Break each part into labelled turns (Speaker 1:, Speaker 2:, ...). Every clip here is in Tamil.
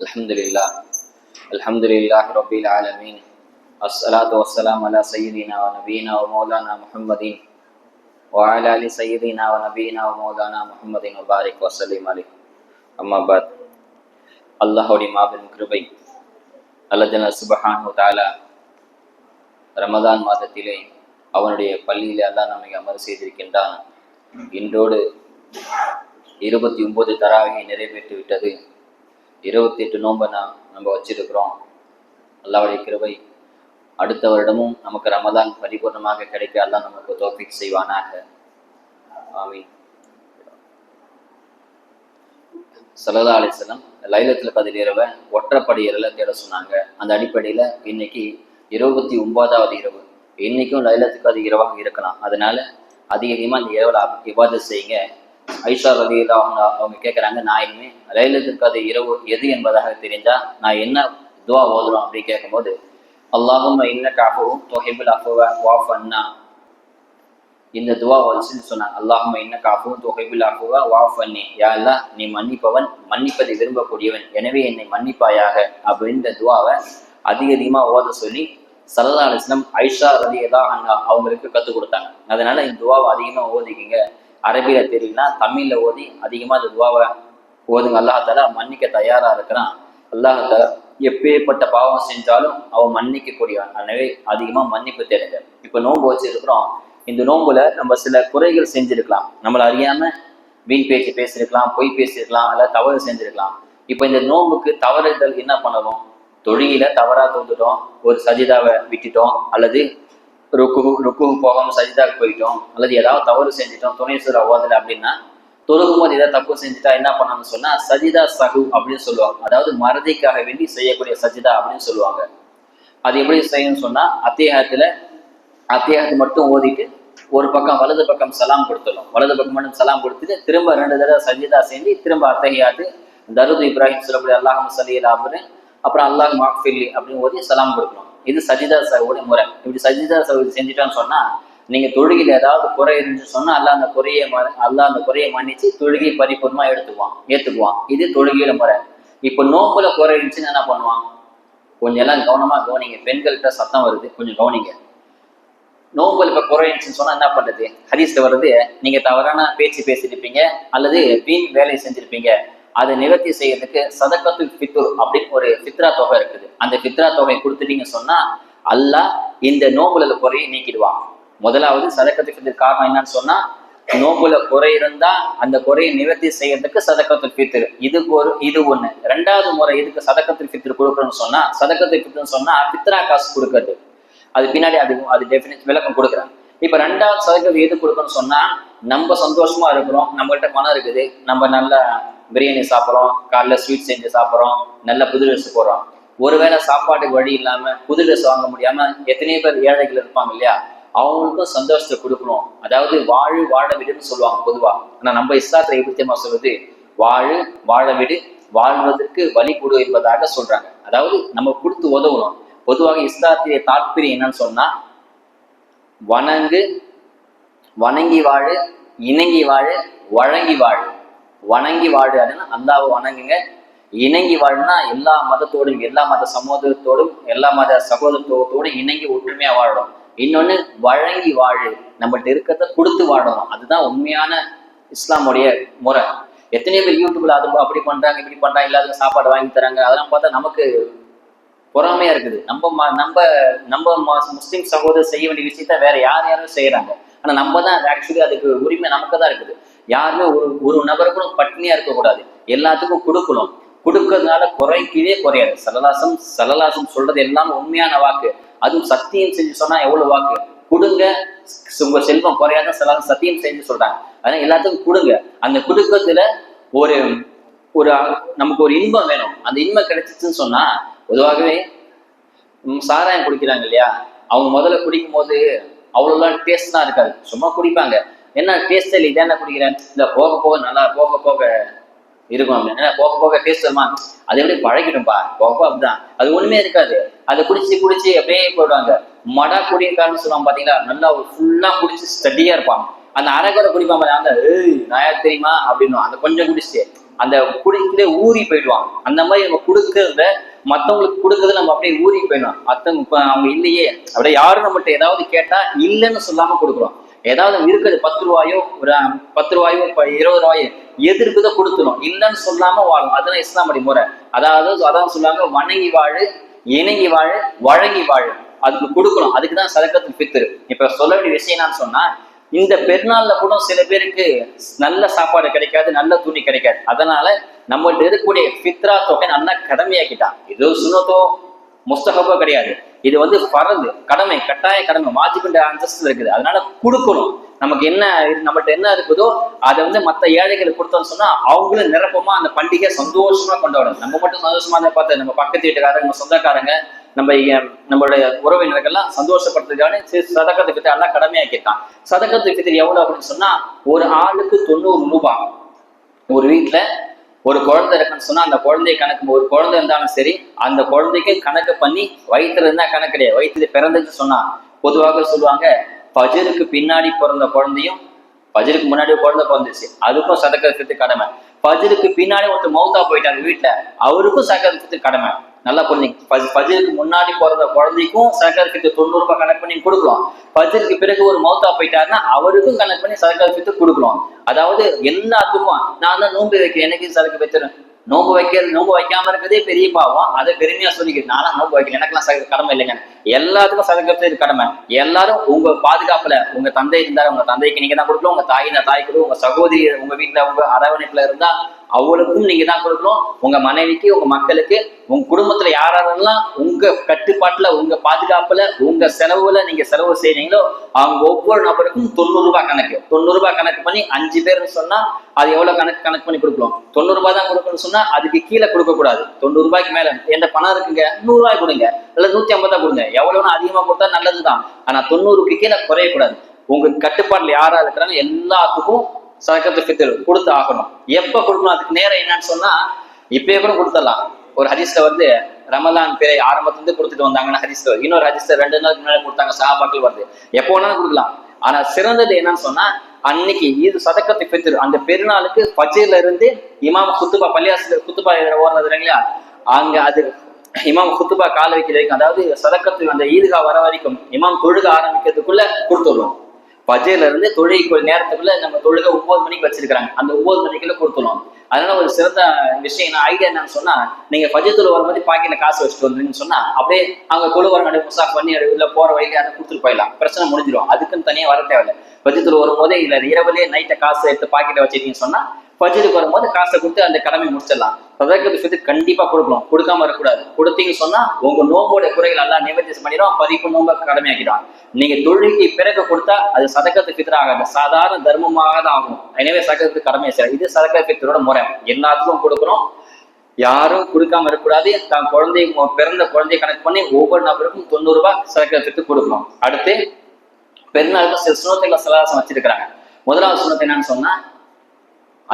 Speaker 1: الحمد لله الحمد لله رب العالمين الصلاة والسلام على سيدنا ونبينا ومولانا محمد وعلى آل سيدنا ونبينا ومولانا محمد وبارك وسلم عليه أما بعد அல்லாஹுடைய மாபெரும் கிருபை அல்லஜன சுபஹானு தாலா ரமதான் மாதத்திலே அவனுடைய பள்ளியிலே அல்லாஹ் நம்மை அமர் செய்திருக்கின்றான் இன்றோடு இருபத்தி ஒன்பது தராவியை நிறைவேற்றி விட்டது இருபத்தி எட்டு நோன்பை நான் நம்ம வச்சிருக்கிறோம். அல்லாவுடைய கிருவை அடுத்த வருடமும் நமக்கு ரமதான் பரிபூர்ணமாக கிடைக்க அல்லா நமக்கு தோஃபிக் செய்வானாக. ஆமீன். சலதா அலிசலம் லைலத்தில் பதில் இரவை ஒற்றைப்படி இரல தேட சொன்னாங்க. அந்த அடிப்படையில் இன்னைக்கு இருபத்தி ஒன்பதாவது இரவு. இன்னைக்கும் லைலத்துக்கு அது இரவாக இருக்கலாம். அதனால அதிகமாக இந்த இரவில் இபாதத் செய்யுங்க. ஐஷா ரதியில் அவங்க அவங்க கேட்குறாங்க நான் இனிமே லைலத்துக்கு அது இரவு எது என்பதாக தெரிஞ்சா நான் என்ன துவா ஓதுறோம் அப்படின்னு கேட்கும்போது அல்லாஹும் இன்ன காஃபவும் தொஹிபுல் அஃபுவ வாஃப் அண்ணா இந்த துவா வச்சுன்னு சொன்னாங்க. அல்லாஹும் இன்ன காஃபவும் தொஹிபுல் அஃபுவ வாஃப் அண்ணி யா நீ மன்னிப்பவன் மன்னிப்பதை விரும்பக்கூடியவன். எனவே என்னை மன்னிப்பாயாக. அப்படின்ற துவாவை அதிக அதிகமாக ஓத சொல்லி சல்லா அலிஸ்லம் ஐஷா ரதி எல்லாம் அங்க அவங்களுக்கு கற்றுக் கொடுத்தாங்க. அதனால இந்த துவாவை அதிகமாக ஓதிக்கிங்க. அரபியில தெரியலனா தமிழ்ல ஓதி அதிகமாக அது துவாவை ஓதுங்க. அல்லாஹால மன்னிக்க தயாரா இருக்கிறான். அல்லாஹால எப்பேற்பட்ட பாவம் செஞ்சாலும் அவன் மன்னிக்க கூடியவன் எனவே அதிகமாக மன்னிப்பு தேடுங்க. இப்போ நோன்பு வச்சிருக்கிறோம். இந்த நோன்புல நம்ம சில குறைகள் செஞ்சிருக்கலாம். நம்மளை அறியாம வீண் பேச்சு பேசியிருக்கலாம் பொய் பேசியிருக்கலாம் அல்ல தவறு செஞ்சிருக்கலாம். இப்போ இந்த நோன்புக்கு தவறுதல் என்ன பண்ணணும்? தொழில தவறா தோந்துட்டோம் ஒரு சஜிதாவை விட்டுட்டோம். அல்லது ருக்கு ருக்கு போகாமல் சஜிதாவுக்கு போயிட்டோம். அல்லது ஏதாவது தவறு செஞ்சிட்டோம் துணை சுர ஓதலை அப்படின்னா தொழுகும் போது ஏதாவது தப்பு செஞ்சுட்டா என்ன பண்ணணும்னு சொன்னா சஜிதா சகு அப்படின்னு சொல்லுவாங்க. அதாவது மறதிக்காக வேண்டி செய்யக்கூடிய சஜிதா அப்படின்னு சொல்லுவாங்க. அது எப்படி செய்யணும்னு சொன்னா அத்தியாயத்துல அத்தியாயத்தை மட்டும் ஓதிட்டு ஒரு பக்கம் வலது பக்கம் சலாம் கொடுத்துடணும். வலது பக்கம் மட்டும் சலாம் கொடுத்துட்டு திரும்ப ரெண்டு தடவை சஜிதா செஞ்சு திரும்ப அத்தகையாத்து தருது இப்ராஹிம் சொல்லக்கூடிய அல்லாஹம் சலீல் அப்படின்னு அப்புறம் அல்லாஹ் மாஃபில்லி அப்படின்னு ஓதி சலாம் கொடுக்கணும். இது சஜிதா சகோடைய முறை. இப்படி சஜிதா சகோதரி சொன்னா நீங்க தொழுகையில் ஏதாவது குறை இருந்துச்சு சொன்னா அல்ல அந்த குறையை அல்ல அந்த குறையை மன்னிச்சு தொழுகை பரிபூர்ணமா எடுத்துக்குவான் ஏத்துக்குவான். இது தொழுகையில முறை. இப்ப நோம்புல குறை இருந்துச்சுன்னு என்ன பண்ணுவான்? கொஞ்சம் எல்லாம் கவனமா கவனிங்க. பெண்கள்கிட்ட சத்தம் வருது. கொஞ்சம் கவனிங்க. நோம்பல் இப்ப குறைஞ்சுன்னு சொன்னா என்ன பண்றது? ஹதீஸ்ல வருது நீங்க தவறான பேச்சு பேசியிருப்பீங்க அல்லது வீண் வேலை செஞ்சுருப்பீங்க. அதை நிவர்த்தி செய்யறதுக்கு சதக்கத்து ஃபித்துர் அப்படின்னு ஒரு ஃபித்ரா தொகை இருக்குது. அந்த ஃபித்ரா தொகை கொடுத்துட்டீங்க சொன்னா அல்லாஹ் இந்த நோம்புல குறையை நீக்கிடுவான். முதலாவது சதக்கத்து ஃபித்ர் காரணம் என்னன்னு சொன்னா நோம்புல குறை இருந்தா அந்த குறையை நிவர்த்தி செய்யறதுக்கு சதக்கத்து ஃபித்ர். இதுக்கு ஒரு இது ஒண்ணு. ரெண்டாவது முறை இதுக்கு சதக்கத்து ஃபித்ர் கொடுக்கணும்னு சொன்னா சதக்கத்து ஃபித்ருன்னு சொன்னா பித்ரா காசு கொடுக்கறது. அது பின்னாடி அது அது டெஃபினட் விளக்கம் கொடுக்குறேன் இப்போ ரெண்டாவது சதக்கத்து எது கொடுக்கணும்னு சொன்னா நம்ம சந்தோஷமா இருக்கிறோம் நம்மகிட்ட பணம் இருக்குது நம்ம நல்ல பிரியாணி சாப்பிட்றோம் காலைல ஸ்வீட் செஞ்சு சாப்பிட்றோம் நல்ல புது ட்ரெஸ் போடுறோம். ஒருவேளை சாப்பாட்டுக்கு வழி இல்லாம புது ட்ரெஸ் வாங்க முடியாம எத்தனையோ பேர் ஏழைகள் இருப்பாங்க இல்லையா? அவங்களுக்கும் சந்தோஷத்தை கொடுக்கணும். அதாவது வாழு வாழ விடுன்னு சொல்லுவாங்க பொதுவா. ஆனா நம்ம இஸ்லாத்துல எப்படிமா சொல்வது வாழு வாழ விடு வாழ்வதற்கு வழி கொடு என்பதாக சொல்றாங்க. அதாவது நம்ம கொடுத்து உதவணும். பொதுவாக இஸ்லாத்திய தாற்பயம் என்னன்னு சொன்னா வணங்கு வணங்கி வாழு இணங்கி வாழு வழங்கி வாழு. வணங்கி வாழு அதுன்னா அல்லாவை வணங்குங்க. இணங்கி வாழணும்னா எல்லா மதத்தோடும் எல்லா மத சமூகத்தோடும் எல்லா மத சகோதரத்தோடும் இணங்கி ஒற்றுமையா வாழணும். இன்னொன்னு வழங்கி வாழு. நம்மகிட்ட இருக்கிறத கொடுத்து வாழணும். அதுதான் உண்மையான இஸ்லாமுடைய முறை. எத்தனையோ பேர் யூடியூப்ல அது அப்படி பண்றாங்க இப்படி பண்றாங்க இல்லாத சாப்பாடு வாங்கி தராங்க. அதெல்லாம் பார்த்தா நமக்கு பொறாமையா இருக்குது. நம்ம நம்ம நம்ம முஸ்லீம் சகோதரர் செய்ய வேண்டிய விஷயத்த வேற யார் யாரும் செய்யறாங்க ஆனா நம்ம தான் ஆக்சுவலி அதுக்கு உரிமை நமக்கு தான் இருக்குது. யாருமே ஒரு ஒரு நபருக்கும் கூட பட்னியா இருக்கக்கூடாது. எல்லாத்துக்கும் கொடுக்கணும். கொடுக்கறதுனால குறைக்கவே குறையாது. சலலாசம் சலலாசம் சொல்றது எல்லாம் உண்மையான வாக்கு. அதுவும் சத்தியம் செஞ்சு சொன்னா எவ்வளவு வாக்கு? கொடுங்க. உங்க செல்வம் குறையாத சில சத்தியம் செஞ்சு சொல்றாங்க. அதனால எல்லாத்துக்கும் கொடுங்க. அந்த குடுக்கத்துல ஒரு ஒரு நமக்கு ஒரு இன்பம் வேணும். அந்த இன்பம் கிடைச்சிச்சுன்னு சொன்னா பொதுவாகவே சாராயம் குடிக்கிறாங்க இல்லையா? அவங்க முதல்ல குடிக்கும் போது அவ்வளோலாம் டேஸ்ட் தான் இருக்காது. சும்மா குடிப்பாங்க. என்ன டேஸ்ட் இல்லை என்ன குடிக்கிறேன்? இல்லை போக போக நல்லா போக போக இருக்கும் அப்படின்னு. போக போக டேஸ்ட் வருமா? அது எப்படி பழகிடும்பா? போக போக அப்படிதான். அது ஒண்ணுமே இருக்காது. அதை குடிச்சு குடிச்சு அப்படியே போயிடுவாங்க. மடா குடிக்காரன்னு சொல்லுவாங்க பாத்தீங்களா? நல்லா ஃபுல்லா குடிச்சு ஸ்டடியா இருப்பாங்க. அந்த அரைக்குறை குடிப்பாங்க அந்த ஏய் நாயா தெரியுமா? அப்படின்னு. அந்த கொஞ்சம் குடிச்சு அந்த குடிக்கிலே ஊறி போயிடுவான் அந்த மாதிரி நம்ம கொடுக்கறத மத்தவங்களுக்கு கொடுக்கறது நம்ம அப்படியே ஊறி போயிடும் மத்தவங்க அவங்க இல்லையே. அப்படியே யாரும் நம்மகிட்ட ஏதாவது கேட்டா இல்லைன்னு சொல்லாம கொடுக்குறோம். ஏதாவது இருக்குது பத்து ரூபாயோ ஒரு பத்து ரூபாயோ இப்போ இருபது ரூபாயோ எது இருக்குதோ கொடுத்துரும். இல்லைன்னு சொல்லாம வாழும். அதுதான் இஸ்லாமடி முறை. அதாவது அதான் சொல்லுவாங்க வணங்கி வாழு இணங்கி வாழு வழங்கி வாழு. அதுக்கு கொடுக்கணும். அதுக்கு தான் சதக்கத்து பித்துரு இப்ப சொல்ல வேண்டிய விஷயம் என்னன்னு சொன்னா இந்த பெருநாள்ல கூட சில பேருக்கு நல்ல சாப்பாடு கிடைக்காது நல்ல துணி கிடைக்காது. அதனால நம்மள்ட்ட இருக்கக்கூடிய ஃபித்ரா தொகை நல்லா கடமையாக்கிட்டான். ஏதோ சுனத்தோ முஸ்தகப்போ கிடையாது. இது வந்து பறந்து கடமை கட்டாய கடமை வாஜிபின்ற அந்தஸ்து இருக்குது. அதனால கொடுக்கணும். நமக்கு என்ன இது- என்ன இருக்குதோ அதை வந்து மற்ற ஏழைகளுக்கு கொடுத்தோம்னு சொன்னா அவங்களும் நிரப்பமா அந்த பண்டிகை சந்தோஷமா கொண்டாடணும். நம்ம மட்டும் சந்தோஷமா தான் பார்த்து நம்ம பக்கத்து வீட்டுக்காரங்க நம்ம சொந்தக்காரங்க நம்ம நம்மளுடைய உறவினர்கள்லாம் சந்தோஷப்படுத்துறதுக்கான சதக்கத்து பித்தர் எல்லாம் கடமையாக்கிட்டான் சதக்கத்து பித்தர் எவ்வளவு அப்படின்னு சொன்னா ஒரு ஆளுக்கு தொண்ணூறு ரூபாய். ஒரு வீட்டுல ஒரு குழந்தை இருக்குன்னு சொன்னா அந்த குழந்தைய கணக்கு ஒரு குழந்தை இருந்தாலும் சரி அந்த குழந்தைக்கு கணக்கு பண்ணி வயிற்றுல இருந்தா கணக்கு கிடையாது. வயிற்றுல பிறந்துச்சு சொன்னா பொதுவாக சொல்லுவாங்க பஜருக்கு பின்னாடி பிறந்த குழந்தையும் பஜருக்கு முன்னாடி குழந்தை பிறந்துச்சு அதுக்கும் சதக்கத்துக்கு கடமை. பஜருக்கு பின்னாடி ஒருத்தர் மௌத்தா போயிட்டாங்க வீட்டுல அவருக்கும் சதக்கத்துக்கு கடமை. நல்லா புரிஞ்சுங்க பஜ் பஜருக்கு முன்னாடி பிறந்த குழந்தைக்கும் சதக்கத்துக்கு தொண்ணூறு ரூபாய் கணக்கு பண்ணி கொடுக்கலாம். பஜருக்கு பிறகு ஒரு மௌத்தா போயிட்டாருன்னா அவருக்கும் கணக்கு பண்ணி சதக்கத்துக்கு கொடுக்கலாம். அதாவது எல்லாத்துக்கும் நான் தான் நோன்பு வைக்கிறேன் எனக்கு சரக்கு வைத்திரும் நோன்பு வைக்கிறது நோன்பு வைக்காம இருக்கிறதே பெரிய பாவம். அதை பெருமையா சொல்லிக்கிறேன். நானும் நோன்பு வைக்கிறேன். எனக்கெல்லாம் சக கடமை இல்லைங்க. எல்லாத்துக்கும் சதக்கத்து கடமை. எல்லாரும் உங்க பாதுகாப்புல உங்க தந்தை இருந்தாரு உங்க தந்தைக்கு நீங்க தான் கொடுக்கலாம். உங்க தாயின தாய்க்கு கொடுக்கணும். உங்க சகோதரி உங்க வீட்டுல உங்க அரவணைப்புல இருந்தா அவளுக்கும் நீங்க தான் கொடுக்கணும். உங்க மனைவிக்கு உங்க மக்களுக்கு உங்க குடும்பத்துல யாரெல்லாம் உங்க கட்டுப்பாட்டுல உங்க பாதுகாப்புல உங்க செலவுல நீங்க செலவு செய்யறீங்களோ அவங்க ஒவ்வொரு நபருக்கும் தொண்ணூறு ரூபாய் கணக்கு. தொண்ணூறு ரூபாய் கணக்கு பண்ணி அஞ்சு பேர்னு சொன்னா அது எவ்வளவு கணக்கு கணக்கு பண்ணி கொடுக்கலாம். தொண்ணூறு ரூபாய் தான் கொடுக்கணும்னு சொன்னா அதுக்கு கீழே கொடுக்க கூடாது. தொண்ணூறு ரூபாய்க்கு மேல எந்த பணம் இருக்குங்க? நூறு ரூபாய் கொடுங்க. இல்ல நூத்தி ஐம்பதா கொடுங்க. எவ்வளவுன்னு அதிகமா கொடுத்தா நல்லதுதான். ஆனா தொண்ணூறுக்கு கீழே குறையக்கூடாது உங்க கட்டுப்பாட்டுல யாரா இருக்கிறாங்க எல்லாத்துக்கும் சதக்கத்து ஃபித்ர் கொடுத்து ஆகணும். எப்ப கொடுக்கணும்? அதுக்கு நேரம் என்னன்னு சொன்னா இப்பயே கூட கொடுத்துடலாம். ஒரு ஹரிஸ்ல வந்து ரமலான் பிறை ஆரம்பத்துல இருந்து கொடுத்துட்டு வந்தாங்கன்னா ஹரிஸ்ல இன்னொரு ஹரிஸ்ல ரெண்டு நாளுக்கு முன்னாடி கொடுத்தாங்க சஹாபாக்கள் வருது. எப்போ வேணாலும் கொடுக்கலாம். ஆனா சிறந்தது என்னன்னு சொன்னா அன்னைக்கு இது சதக்கத்து ஃபித்ர் அந்த பெருநாளுக்கு பஜையில இருந்து இமாம் குத்துபா பள்ளியாசில குத்துபா ஓடுறது இல்லைங்களா? அங்க அது இமாம் குத்துபா கால வைக்கிற வரைக்கும் அதாவது சதக்கத்து அந்த ஈதுகா வர வரைக்கும் இமாம் தொழுக ஆரம்பிக்கிறதுக்குள்ள கொடுத்துருவோம் பஜையில இருந்து தொழுகை நேரத்துக்குள்ள நம்ம தொழுக ஒன்பது மணிக்கு வச்சிருக்காங்க அந்த ஒன்பது மணிக்குள்ள கொடுத்துடணும் அதனால ஒரு சிறந்த விஷயம் என்ன ஐடியா என்னன்னு சொன்னா நீங்க பஜத்துல தொழு வரும்போது பாக்கெட்ல காசு வச்சுட்டு வந்தீங்கன்னு சொன்னா அப்படியே அவங்க தொழு வர நடு பண்ணி உள்ள போற வழியில அதை கொடுத்துட்டு போயிடலாம். பிரச்சனை முடிஞ்சிடும். அதுக்குன்னு தனியா வர தேவையில்லை. பஜத்துல வரும்போதே இல்ல இரவுலேயே நைட்டை காசு எடுத்து பாக்கெட்டை வச்சிருக்கீங்கன்னு சொன்னா பஜருக்கு வரும்போது காசை கொடுத்து அந்த கடமை முடிச்சிடலாம். சதக்கத்து ஃபித்து கண்டிப்பா கொடுக்கணும் கொடுக்காம இருக்கக்கூடாது கொடுத்தீங்கன்னு சொன்னா உங்க நோம்போட குறைகள் எல்லாம் நிவர்த்தி பண்ணிடும் பறிப்பு நோம்ப கடமையாக்கிடும் நீங்க தொழுகைக்கு பிறகு கொடுத்தா அது சதக்கத்து ஃபித்ர் ஆகாது. சாதாரண தர்மமாக தான் ஆகும். எனவே சதக்கத்துக்கு கடமையை செய்யலாம். இது சதக்க பித்தரோட முறை. எல்லாத்துக்கும் கொடுக்கணும். யாரும் கொடுக்காம இருக்கக்கூடாது தான் குழந்தை பிறந்த குழந்தைய கணக்கு பண்ணி ஒவ்வொரு நபருக்கும் தொண்ணூறு ரூபாய் சதக்கத்துக்கு கொடுக்கணும். அடுத்து பெருநாளுக்கு சில சுனத்துகளை சலாசம் வச்சிருக்கிறாங்க. முதலாவது சுனத்தை என்னன்னு சொன்னா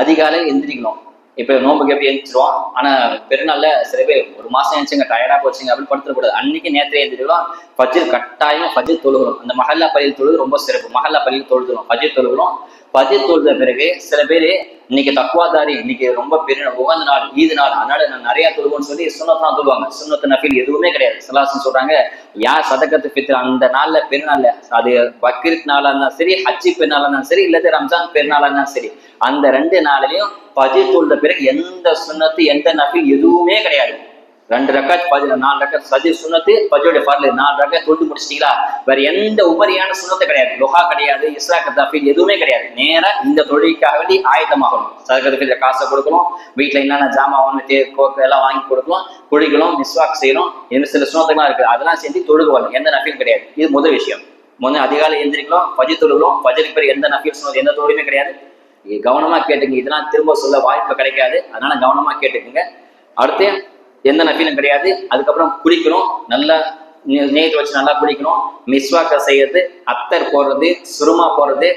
Speaker 1: அதிகாலை எந்திரிக்கணும். இப்ப நோம்புக்கு எப்படி எழுந்திரிச்சிருவோம் ஆனா பெருநாள்ல சில பேர் ஒரு மாசம் எழுந்துச்சுங்க டயர்டா போச்சுங்க அப்படின்னு படுத்துடக்கூடாது அன்னைக்கு நேரத்துல எழுந்திரிக்கலாம் ஃபஜ்ர் கட்டாயம் ஃபஜ்ர் தொழுகிறோம். அந்த மஹல்லா பள்ளியில் தொழுது ரொம்ப சிறப்பு. மஹல்லா பள்ளியில் தொழுதுறோம் ஃபஜ்ர் தொழுகிறோம். பதில் தொழுத பிறகு சில பேர் இன்னைக்கு தக்குவாதாரி இன்னைக்கு ரொம்ப பெரிய உகந்த நாள் ஈது நாள். அதனால நான் நிறைய தொழுவோம்னு சொல்லி சுண்ணத்தான் தொழுவாங்க. சுண்ணத்து நஃபில் எதுவுமே கிடையாது. சலாசன் சொல்றாங்க யார் சதக்கத்து பித்திர அந்த நாள்ல பெருநாள்ல அது பக்ரீத் நாளா இருந்தாலும் சரி ஹஜ்ஜி பெருநாளா இருந்தாலும் சரி இல்லது ரம்ஜான் பெருநாளா இருந்தாலும் சரி அந்த ரெண்டு நாளிலையும் பஜி தொழுத பிறகு எந்த சுண்ணத்து எந்த நஃபில் எதுவுமே கிடையாது. ரெண்டு ரக்காத் பதி நாலு ரக்காத் சஜி சுண்ணத்து பஜோடைய பரல நாலு ரக்காத் தொழுது முடிச்சிட்டீங்களா? வேற எந்த உபரியான சுண்ணத்து கிடையாது. லொஹா கிடையாது இஸ்லாக்க தஃபீல் எதுவுமே கிடையாது. நேராக இந்த தொழிலுக்காக வேண்டி ஆயத்தமாகணும் சதக்கத்துக்கு காசை கொடுக்கணும். வீட்டில் என்னென்ன ஜாமான் வாங்கி தே கோக்கு எல்லாம் வாங்கி கொடுக்கணும். குழிகளும் மிஸ்வாக் செய்யணும். என்ன சில சுண்ணத்துலாம் இருக்குது அதெல்லாம் செஞ்சு தொழுகு வரணும் எந்த நஃபீல் கிடையாது. இது முதல் விஷயம். முதல்ல அதிகாலை எந்திரிக்கலாம் பஜி தொழுகிறோம் பஜருக்கு பேர் எந்த நஃபீல் சொன்னது எந்த தொழிலுமே கிடையாது. கவனமாக கேட்டுங்க. இதெல்லாம் திரும்ப சொல்ல வாய்ப்பு கிடைக்காது. அதனால கவனமாக கேட்டுக்குங்க. அடுத்து எந்த நபீனும் கிடையாது. அதுக்கப்புறம் குளிக்கணும். நல்லா நேற்று வச்சு நல்லா குளிக்கணும். மிஸ்வாக்க செய்யறது அத்தர் போடுறது சுருமா போடுறது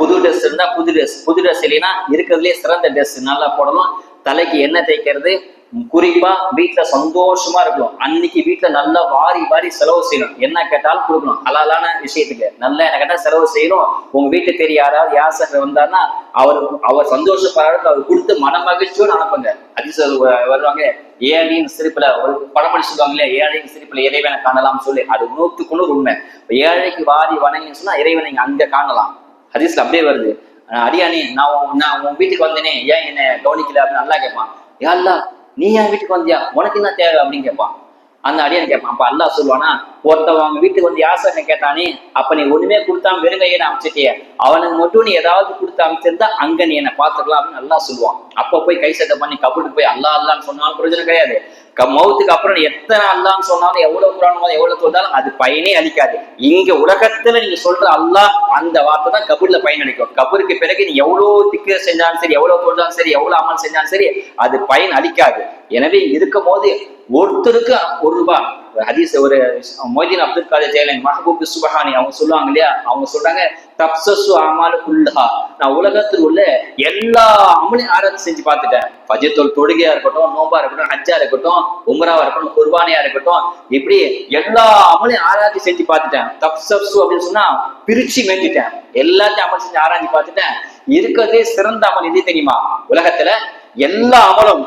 Speaker 1: புது ட்ரெஸ் இருந்தா புது ட்ரெஸ் புது ட்ரெஸ் இல்லைன்னா இருக்கிறதுலே சிறந்த ட்ரெஸ் நல்லா போடணும். தலைக்கு எண்ணெய் தேய்க்கிறது குறிப்பா வீட்டுல சந்தோஷமா இருக்கணும். அன்னைக்கு வீட்டுல நல்லா வாரி வாரி செலவு செய்யணும். என்ன கேட்டாலும் கொடுக்கணும். அலாலான விஷயத்துக்கு. நல்லா என்ன கேட்டா செலவு செய்யணும். உங்க வீட்டுக்கு தெரிய யாராவது யாசகர் வந்தாருன்னா அவர் அவர் சந்தோஷப்படுறதுக்கு அவர் கொடுத்து மன மகிழ்ச்சியோடு அனுப்புங்க அதிசல் வருவாங்க. ஏழையின் சிரிப்புல ஒரு பழமொழி சொல்லுவாங்களே ஏழையின் சிரிப்புல இறைவனை காணலாம் சொல்லி. அது நூத்துக்கு நூறு உண்மை. ஏழைக்கு வாரி வணங்கின்னு சொன்னா இறைவனை அங்க காணலாம். ஹதீஸ்ல அப்படியே வருது. ஆஹ் அடியானே நான் உன்- நான் உன் வீட்டுக்கு வந்தேனே. ஏன் என்ன கவனிக்கல அப்படின்னு நல்லா கேட்பான் யாருலா நீ என் வீட்டுக்கு வந்தியா? உனக்கு என்ன தேவை அப்படின்னு கேட்பான். அந்த அடியான் கேட்பான். அப்ப அல்லாஹ் சொல்லுவானா ஒருத்தவன் அவங்க வீட்டுக்கு வந்து யாசனை கேட்டானே அப்ப நீ ஒண்ணுமே கொடுத்தாம வெறுங்கையே அமைச்சிட்டிய. அவனுக்கு மட்டும் நீ ஏதாவது கொடுத்து அமைச்சிருந்தா அங்க நீ என்ன பாத்துக்கலாம் அப்படின்னு நல்லா சொல்லுவான். அப்ப போய் கை சட்டை பண்ணி கபட்டு போய் அல்லா அல்லான்னு சொன்னாலும் பிரயோஜனம் கிடையாது. க- மௌத்துக்கு அப்புறம் எத்தனை அல்லான்னு சொன்னாலும் எவ்வளவு குரானமோ எவ்வளவு தோந்தாலும் அது பயனே அளிக்காது. இங்க உலகத்துல நீங்க சொல்ற அல்லாஹ் அந்த வார்த்தை தான் கபூர்ல பயன் அளிக்கும் கபூருக்கு பிறகு நீ எவ்வளவு திக்கு செஞ்சாலும் சரி எவ்வளவு தோன்றாலும் சரி எவ்வளவு அமல் செஞ்சாலும் சரி அது பயன் அளிக்காது. எனவே இருக்கும் போது ஒருத்தருக்கு ஒரு ரூபாய் ஹதீஸ் ஒரு மொய்தீன் அப்துல் காதர் ஜெயலன் மஹபூப் சுபஹானி அவங்க சொல்லுவாங்க இல்லையா? அவங்க சொல்றாங்க தப்சசு அமாலு குல்லஹா. நான் உலகத்தில் உள்ள எல்லா அமலையும் ஆராய்ச்சி செஞ்சு பார்த்துட்டேன். பஜத்தோல் தொழுகையா இருக்கட்டும் நோம்பா இருக்கட்டும் ஹஜ்ஜா இருக்கட்டும் உமராவா இருக்கட்டும் குர்பானியா இருக்கட்டும் இப்படி எல்லா அமலையும் ஆராய்ச்சி செஞ்சு பார்த்துட்டேன். தப்சப்சு அப்படின்னு சொன்னா பிரிச்சு மேஞ்சிட்டேன் எல்லாத்தையும் அமல் செஞ்சு ஆராய்ச்சி பார்த்துட்டேன். இருக்கிறதே சிறந்த அமல் எது தெரியுமா? உலகத்துல எல்லா அமலும்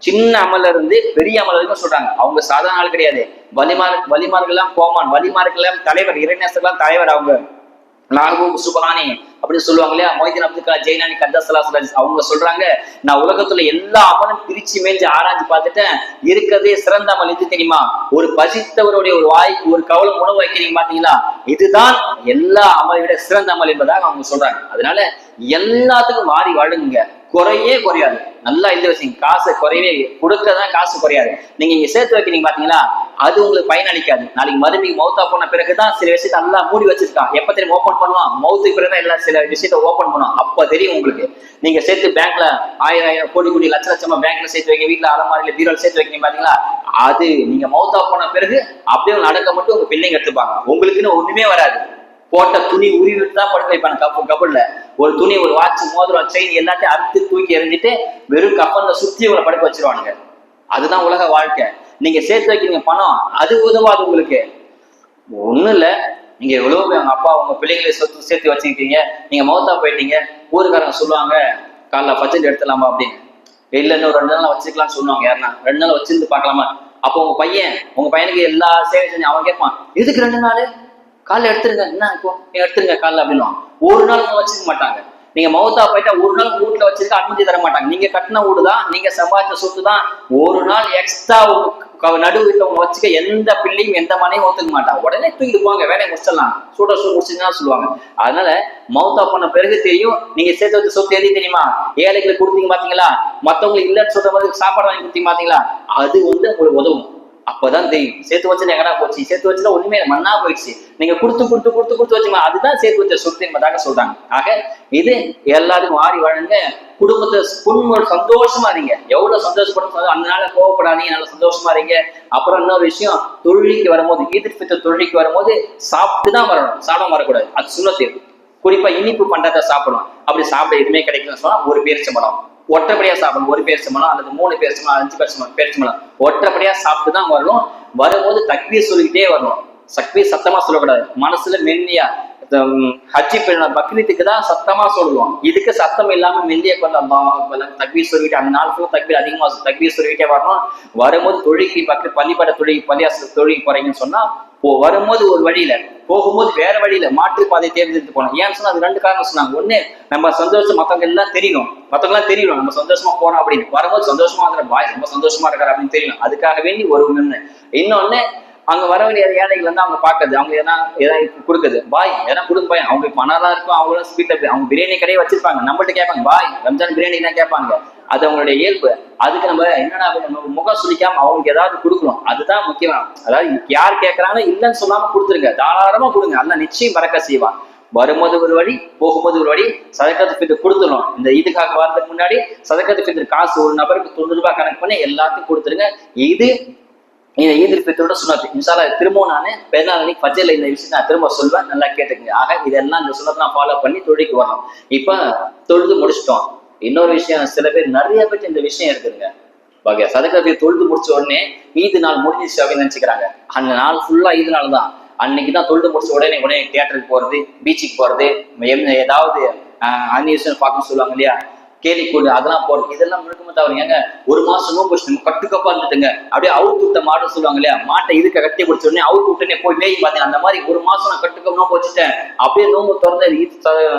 Speaker 1: சின்ன அமல இருந்து பெரிய அமல் வரைக்கும் சொல்றாங்க. அவங்க சாதாரண ஆள் கிடையாது. வலிமார் வலிமார்கள்லாம் கோமான் வலிமார்கள்லாம் தலைவர் இறைநேசர்கள்லாம் தலைவர் அவங்க. நாகூப் சுபஹானி அப்படின்னு சொல்லுவாங்க இல்லையா? மொய்தீன் அப்துல் கலாம் கந்தசலா சுராஜ் அவங்க சொல்றாங்க நான் உலகத்துல எல்லா அமலும் பிரிச்சு மேஞ்சு ஆராய்ஞ்சு பார்த்துட்டேன். இருக்கிறதே சிறந்த அமல். எது தெரியுமா? ஒரு பசித்தவருடைய ஒரு வாய் ஒரு கவலம் உணவு வைக்கிறீங்க பாத்தீங்களா இதுதான் எல்லா அமலை விட சிறந்த அமல் என்பதாக அவங்க சொல்றாங்க. அதனால எல்லாத்துக்கும் மாறி வாழுங்க. குறையே குறையாது. நல்லா எழுதி வச்சுங்க. காசு குறையவே கொடுக்கதான் காசு குறையாது. நீங்க இங்க சேர்த்து வைக்கிறீங்க பாத்தீங்களா? அது உங்களுக்கு பயனளிக்காது நாளைக்கு மறுபடியும் மௌத்தா போன பிறகுதான் சில விஷயத்த நல்லா மூடி வச்சிருக்கான். எப்ப தெரியும் ஓப்பன் பண்ணுவான்? மௌத்துக்கு பிறகுதான் எல்லா சில விஷயத்த ஓப்பன் பண்ணுவான். அப்ப தெரியும் உங்களுக்கு. நீங்க சேர்த்து பேங்க்ல ஆயிரம் ஆயிரம் கோடி கோடி லட்ச லட்சமா பேங்க்ல சேர்த்து வைக்க வீட்டுல அலமாரியில பீரோல சேர்த்து வைக்கிறீங்க பாத்தீங்களா? அது நீங்க மௌத்தா போன பிறகு அப்படியே நடக்க மட்டும் உங்க பிள்ளைங்க எடுத்துப்பாங்க. உங்களுக்குன்னு ஒண்ணுமே வராது. போட்ட துணி உருவிட்டு தான் படுக்க வைப்பாங்க. கப்பு கப்பல்ல ஒரு துணி ஒரு வாட்ச் மோதிரம் செயின் எல்லாத்தையும் அறுத்து தூக்கி எறிஞ்சிட்டு வெறும் கப்பல்ல சுத்தி உங்களை படுக்க வச்சிருவானுங்க. அதுதான் உலக வாழ்க்கை. நீங்க சேர்த்து வைக்கிறீங்க பணம் அது உதவாது உங்களுக்கு. ஒண்ணும் இல்ல. நீங்க எவ்வளவு பேர் உங்க அப்பா உங்க பிள்ளைங்களை சொத்து சேர்த்து வச்சிருக்கீங்க. நீங்க மௌத்தா போயிட்டீங்க. ஊருக்காரங்க சொல்லுவாங்க காலைல பட்ஜெட் எடுத்துலாமா அப்படின்னு. இல்ல இன்னும் ரெண்டு நாள் வச்சுக்கலாம்னு சொல்லுவாங்க யாருன்னா? ரெண்டு நாள் வச்சிருந்து பாக்கலாமா அப்போ உங்க பையன் உங்க பையனுக்கு எல்லா சேவை செஞ்சு அவன் கேட்பான். எதுக்கு ரெண்டு நாள்? காலைல எடுத்துருங்க. என்ன இப்போ எடுத்துருங்க காலைல அப்படின்னுவான் ஒரு நாள் உங்க வச்சுக்க மாட்டாங்க. நீங்க மௌத்தா போயிட்டா ஒரு நாள் உங்க வீட்டுல வச்சிருக்க அனுமதி தர மாட்டாங்க. நீங்க கட்டின வீடு தான் நீங்க சம்பாதிச்ச சொத்து தான் ஒரு நாள் எக்ஸ்ட்ரா நடு வீட்டுல வச்சுக்க எந்த பிள்ளையும் எந்த மனையும் ஒத்துக்க மாட்டாங்க. உடனே தூக்கிட்டு போவாங்க வேலையை முடிச்சிடலாம். சூட சூடு முடிச்சுதான் சொல்லுவாங்க. அதனால மௌத்தா பண்ண பிறகு தெரியும் நீங்க சேர்த்து வச்ச சொத்து எது தெரியுமா? ஏழைகளுக்கு கொடுத்தீங்க பாத்தீங்களா? மத்தவங்களுக்கு இல்லைன்னு சொல்ற மாதிரி சாப்பாடு வாங்கி கொடுத்தீங்க பாத்தீங்களா? அது வந்து உங்களுக்கு உதவும். அப்பதான் தெரியும் சேர்த்து வச்சு எங்கடா போச்சு? சேர்த்து வச்சுனா ஒண்ணுமே மண்ணா போயிடுச்சு. நீங்க கொடுத்து கொடுத்து கொடுத்து கொடுத்து வச்சுங்க. அதுதான் சேர்த்து வச்ச சொத்து என்பதாக சொல்றாங்க. ஆக இது எல்லாருக்கும் வாரி வழங்க குடும்பத்தை புண்மொழி சந்தோஷமா இருங்க. எவ்வளவு சந்தோஷப்படும் அந்த நாள கோவப்படாதீங்க நல்லா சந்தோஷமா இருங்க. அப்புறம் இன்னொரு விஷயம் தொழிலுக்கு வரும்போது ஈதிர்ப்பித்த தொழிலுக்கு வரும்போது சாப்பிட்டு தான் வரணும். சாப்பிடாம வரக்கூடாது. அது சுண்ணத்து. குறிப்பா இனிப்பு பண்டத்தை சாப்பிடணும். அப்படி சாப்பிட எதுவுமே கிடைக்கலன்னு சொன்னா ஒரு பேரிச்சம்பழம். ஒற்றைப்படியா சாப்பிடணும். ஒரு பேரிச்சம்பழம் அல்லது மூணு பேரிச்சம்பழம் அஞ்சு பேரிச்சம்பழம் பேரிச்சம்பழம் ஒற்றைப்படியா சாப்பிட்டு தான் வரணும். வரும்போது தக்வீர் சொல்லிக்கிட்டே வரணும். சக்வி சத்தமா சொல்லக்கூடாது. மனசுல மென்மையா ஹஜ்ஜி பெருநாள் பக்ரீத்துக்கு தான் சத்தமா சொல்லுவோம் இதுக்கு சத்தம் இல்லாம மெல்லிய கொள்ள தக்வி சொல்லிட்டு அந்த நாள் ஃபுல்லா தக்வீர் அதிகமா தக்வி சொல்லிக்கிட்டே வரணும். வரும்போது தொழுகி பக்கத்து பள்ளிப்பட தொழுகி பள்ளியாசு தொழுகி போறீங்கன்னு சொன்னா வரும்போது ஒரு வழியில போகும்போது வேற வழியில மாற்று பாதை தேர்ந்தெடுத்து போனோம். ஏன்னு சொன்னா அது ரெண்டு காரணம் சொன்னாங்க. ஒண்ணு நம்ம சந்தோஷம் மத்தவங்க எல்லாம் தெரியணும் மத்தவங்க எல்லாம் தெரியணும் நம்ம சந்தோஷமா போறோம் அப்படின்னு. வரும்போது சந்தோஷமா இருக்கிற பாய் ரொம்ப சந்தோஷமா இருக்காரு அப்படின்னு தெரியணும் அதுக்காக வேண்டி ஒரு ஒண்ணு இன்னொன்னு அங்க வர வேண்டிய ஏழைகள் வந்து அவங்க பாக்குறது. அவங்க எதனா எதாவது கொடுக்குது பாய் எதனா கொடுங்க பாய் அவங்க பணம் இருக்கும். அவங்களும் ஸ்வீட்ல அவங்க பிரியாணி கடையே வச்சிருப்பாங்க. நம்மள்ட்ட கேட்பாங்க பாய் ரம்ஜான் பிரியாணி தான் கேட்பாங்க அது அவங்களுடைய இயல்பு. அதுக்கு நம்ம என்னன்னா நம்ம முகம் சுழிக்காம அவங்களுக்கு ஏதாவது கொடுக்கணும். அதுதான் முக்கியம். அதாவது யார் கேட்கறாங்க இல்லைன்னு சொல்லாம கொடுத்துருங்க. தாராளமா கொடுங்க. அல்ல நிச்சயம் பறக்க செய்வான் வரும்போது ஒரு வழி போகும்போது ஒரு வழி சதக்கத்து ஃபித்தர் கொடுத்துரும் இந்த இதுக்காக வரதுக்கு முன்னாடி சதக்கத்து ஃபித்தர் காசு ஒரு நபருக்கு தொண்ணூறு ரூபாய் கணக்கு பண்ணி எல்லாத்தையும் கொடுத்துருங்க. இது இந்த ஈதில் பித்தரோட சுனத்து இன்ஷால்லா திரும்பவும் நான் பெருநாள் அன்னைக்கு இந்த விஷயத்தை நான் திரும்ப சொல்வேன். நல்லா கேட்டுக்கங்க. ஆக இதெல்லாம் இந்த சுனத்தை நான் ஃபாலோ பண்ணி தொழிலுக்கு வரணும். இப்போ தொழுது முடிச்சிட்டோம். இன்னொரு விஷயம் சில பேர் நிறைய பேர் இந்த விஷயம் இருக்குதுங்க வகை சதக்கத்தை தொழுது முடிச்ச உடனே ஈது நாள் முடிஞ்சிச்சு அப்படின்னு நினைச்சுக்கிறாங்க. அந்த நாள் ஃபுல்லா ஈது நாள் தான் அன்னைக்கு தான் தொழுது முடிச்ச உடனே உடனே தியேட்டருக்கு போறது பீச்சுக்கு போறது ஏதாவது ஏதாவது அன்னியூஷன் பார்க்க சொல்லுவாங்க இல்லையா? கேலிக்கூடு அதெல்லாம் போறது இதெல்லாம் முழுக்கமா தவறு ஏங்க ஒரு மாசம் நோம்பு நம்ம கட்டுக்கப்பா இருந்துட்டுங்க. அப்படியே அவுத்து விட்ட மாடுன்னு சொல்லுவாங்க இல்லையா? மாட்டை இதுக்கு கட்டி பிடிச்ச உடனே அவுத்து விட்டுனே போய் மேய் பார்த்தேன் அந்த மாதிரி ஒரு மாசம் நான் கட்டுக்க நோம்பு வச்சுட்டேன். அப்படியே நோம்பு திறந்து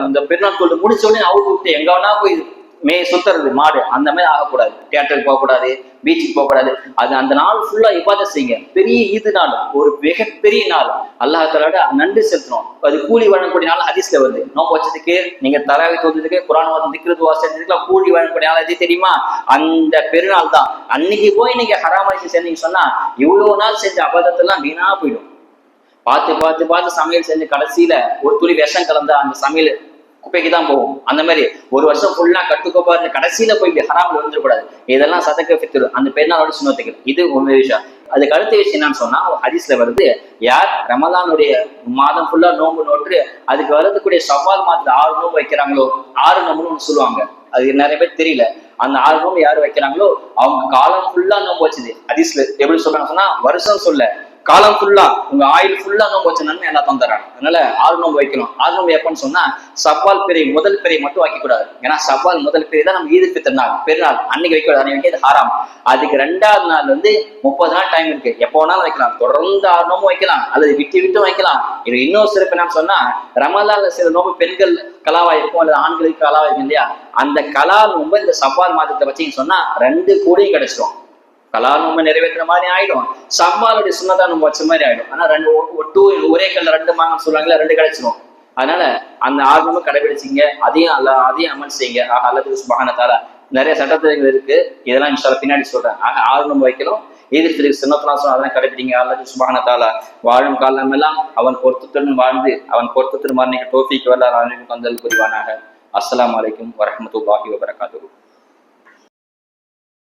Speaker 1: இந்த பெருநாள் தொழில் முடிச்ச உடனே அவுத்து விட்டு எங்க வேணா போய் மே சுத்துறது மாடு. அந்த மாதிரி ஆகக்கூடாது. தியேட்டருக்கு போகக்கூடாது பீச்சுக்கு போகக்கூடாது. அது அந்த நாள் ஃபுல்லா இபாத செய்யுங்க பெரிய இது நாள். ஒரு மிகப்பெரிய நாள். அல்லாஹ் நன்றி செலுத்தணும் அது கூலி வழங்கக்கூடிய நாள் ஹதீஸ்ல வருது. நோம்பு வச்சதுக்கு நீங்க தராவி தோந்ததுக்கு குரான் வந்து திக்கிறது வாசிச்சதுக்குலாம் கூலி வழங்கக்கூடிய நாள். எது தெரியுமா? அந்த பெருநாள் தான். அன்னைக்கு போய் நீங்க ஹராமரிசி செஞ்சீங்க சொன்னா இவ்வளவு நாள் செஞ்ச அபதத்தெல்லாம் வீணா போயிடும். பார்த்து பார்த்து பார்த்து சமையல் செஞ்சு கடைசியில ஒரு துளி விஷம் கலந்த அந்த சமையல் குப்பைக்கு தான் போகும். அந்த மாதிரி ஒரு வருஷம் ஃபுல்லா கட்டுக்கோப்பா இருந்து கடைசியில போய் இப்படி ஹராமில் வந்துடக்கூடாது இதெல்லாம் சதக்க பித்துரு அந்த பெருநாளோட சுண்ணத்துக்கு இது ஒரு விஷயம். அதுக்கு அடுத்த விஷயம் என்னன்னு சொன்னா ஹதீஸ்ல வருது யார் ரமதானுடைய மாதம் ஃபுல்லா நோம்பு நோட்டு அதுக்கு வரதுக்கூடிய சவால் மாதத்துல ஆறு நோம்பு வைக்கிறாங்களோ ஆறு நோம்புன்னு ஒண்ணு சொல்லுவாங்க. அது நிறைய பேர் தெரியல. அந்த ஆறு நோம்பு யார் வைக்கிறாங்களோ அவங்க காலம் ஃபுல்லா நோம்பு வச்சுது. ஹதீஸ்ல எப்படி சொல்றாங்க சொன்னா வருஷம் சொல்ல. காலம் ஃபுல்லா உங்க ஆயில் ஃபுல்லா நோம்பு வச்ச நன்மை எல்லாம் தந்துடுறாங்க. அதனால ஆறு நோம்பு வைக்கணும். ஆறு நோம்பு எப்பன்னு சொன்னா சவால் பெரிய முதல் பெரிய மட்டும் வைக்க கூடாது ஏன்னா சவால் முதல் பிறை தான் நம்ம ஈதுக்கு திருநாள் பெருநாள். அன்னைக்கு வைக்க கூடாது. அன்னைக்கு அது ஹாராம். அதுக்கு ரெண்டாவது நாள் வந்து முப்பது நாள் டைம் இருக்கு. எப்போ வேணாலும் வைக்கலாம். தொடர்ந்து ஆறு நோம்பு வைக்கலாம். அல்லது விட்டு விட்டு வைக்கலாம். இது இன்னொரு சிறப்பு என்னன்னு சொன்னா ரமலான்ல சில நோம்பு பெண்கள் கலாவா இருக்கும் அல்லது ஆண்களுக்கு கலாவா இருக்கும் இல்லையா? அந்த கலா நோம்பு இந்த சவால் மாதத்தை வச்சீங்கன்னு சொன்னா ரெண்டு கூடையும் கிடைச்சிடும் கலா நோம்பு நிறைவேற்றுற மாதிரி ஆயிடும் சவ்வாலுடைய சுண்ணதா நம்ம வச்ச மாதிரி ஆயிடும் ஆனா ரெண்டு டூ ஒரே கல்ல ரெண்டு மாங்கன்னு சொல்லுவாங்கல்ல ரெண்டு கிடைச்சிரும் அதனால அந்த ஆர்வமும் கடைபிடிச்சிங்க அதையும் அல்ல அதையும் அமல் செய்யுங்க ஆக அல்லது சுபகானத்தால நிறைய சட்டத்திட்டங்கள் இருக்கு இதெல்லாம் பின்னாடி சொல்றேன் ஆக ஆர்வம் வைக்கணும் எதிர்த்து சின்னத்தலாசம் அதெல்லாம் கடைபிடிங்க அல்லது சுபகானத்தால வாழும் காலம் எல்லாம் அவன் பொருத்தத்துடன் வாழ்ந்து அவன் பொருத்தத்துடன் மரணிக்க டோஃபிக்கு வரலாறு அனைவருக்கும் வந்தல் புரிவானாக அஸ்ஸலாமு அலைக்கும் வரஹ்மத்துல்லாஹி வபரகாத்துஹு